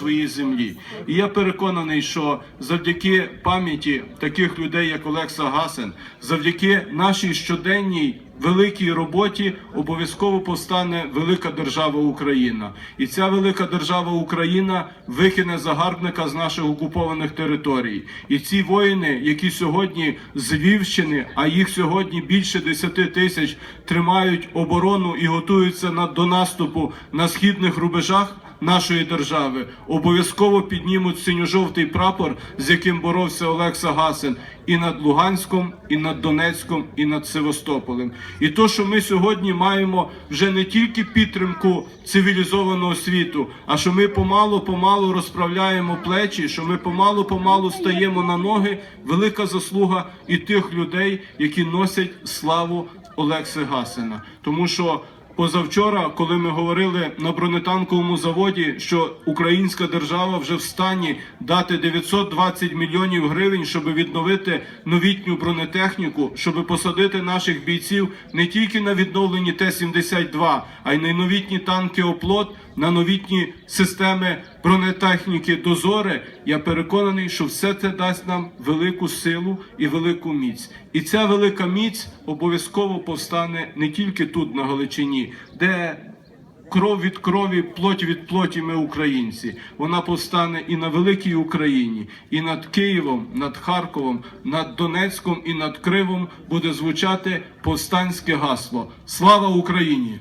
своїй землі. І я переконаний, що завдяки пам'яті таких людей, як Олекса Гасен, завдяки нашій щоденній великій роботі обов'язково повстане велика держава Україна, і ця велика держава Україна викине загарбника з наших окупованих територій. І ці воїни, які сьогодні з Львівщини, а їх сьогодні більше 10 тисяч, тримають оборону і готуються до наступу на східних рубежах нашої держави обов'язково піднімуть синьо-жовтий прапор, з яким боровся Олекса Гасен, і над Луганськом, і над Донецьком, і над Севастополем. І то, що ми сьогодні маємо вже не тільки підтримку цивілізованого світу, а що ми помалу-помалу розправляємо плечі, що ми помалу-помалу стаємо на ноги, велика заслуга і тих людей, які носять славу Олекси Гасена. Тому що Позавчора, коли ми говорили на бронетанковому заводі, що українська держава вже в стані дати 920 мільйонів гривень, щоб відновити новітню бронетехніку, щоб посадити наших бійців не тільки на відновлені Т-72, а й на новітні танки оплот, на новітні системи бронетехніки дозори. Я переконаний, що все це дасть нам велику силу і велику міць. І ця велика міць обов'язково повстане не тільки тут, на Галичині, де кров від крові, плоть від плоті ми українці. Вона повстане і на великій Україні, і над Києвом, над Харковом, над Донецьком і над Кривом буде звучати повстанське гасло. Слава Україні!